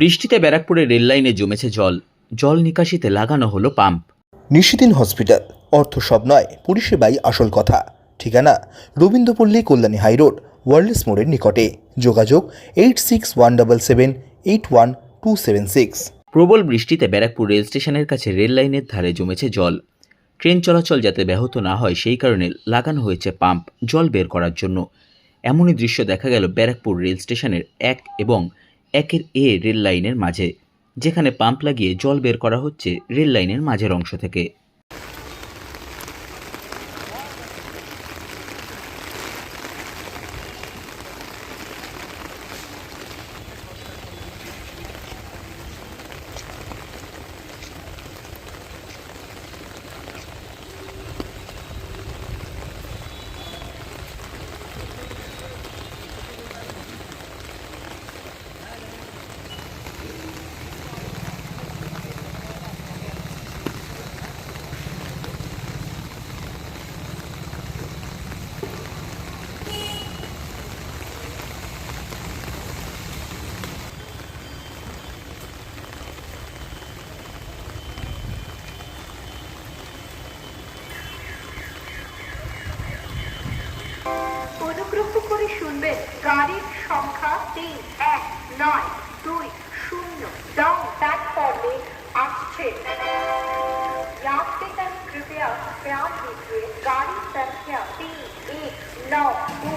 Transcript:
বৃষ্টিতে ব্যারাকপুরে রেললাইনে জমেছে জল। জল নিকাশিতে লাগানো হলো পাম্প। নিশিদিন হসপিটাল। অর্থ সব নয় পরিষেবাই আসল কথা। ঠিকানা রবীন্দ্রপল্লী কল্যাণী হাইরোড ওয়ার্ল্ডস মোড়ের নিকটে। যোগাযোগ eight six one double seven eight one two seven six. প্রবল বৃষ্টিতে ব্যারাকপুর রেল স্টেশনের কাছে রেল লাইনের ধারে জমেছে জল। ট্রেন চলাচল যাতে ব্যাহত না হয় সেই কারণে লাগানো হয়েছে পাম্প জল বের করার জন্য। এমনই দৃশ্য দেখা গেল ব্যারাকপুর রেল স্টেশনের এক এবং একের এ রেল লাইনের মাঝে, যেখানে পাম্প লাগিয়ে জল বের করা হচ্ছে রেল লাইনের মাঝের অংশ থেকে। বেদ গাড়ির সংখ্যা তিন এক নয় দুই শূন্য ডাউন প্ল্যাটফর্মে আসছে यात्रीगण कृपया ध्यान दीजिए गाड़ी संख्या तीन एक नौ दो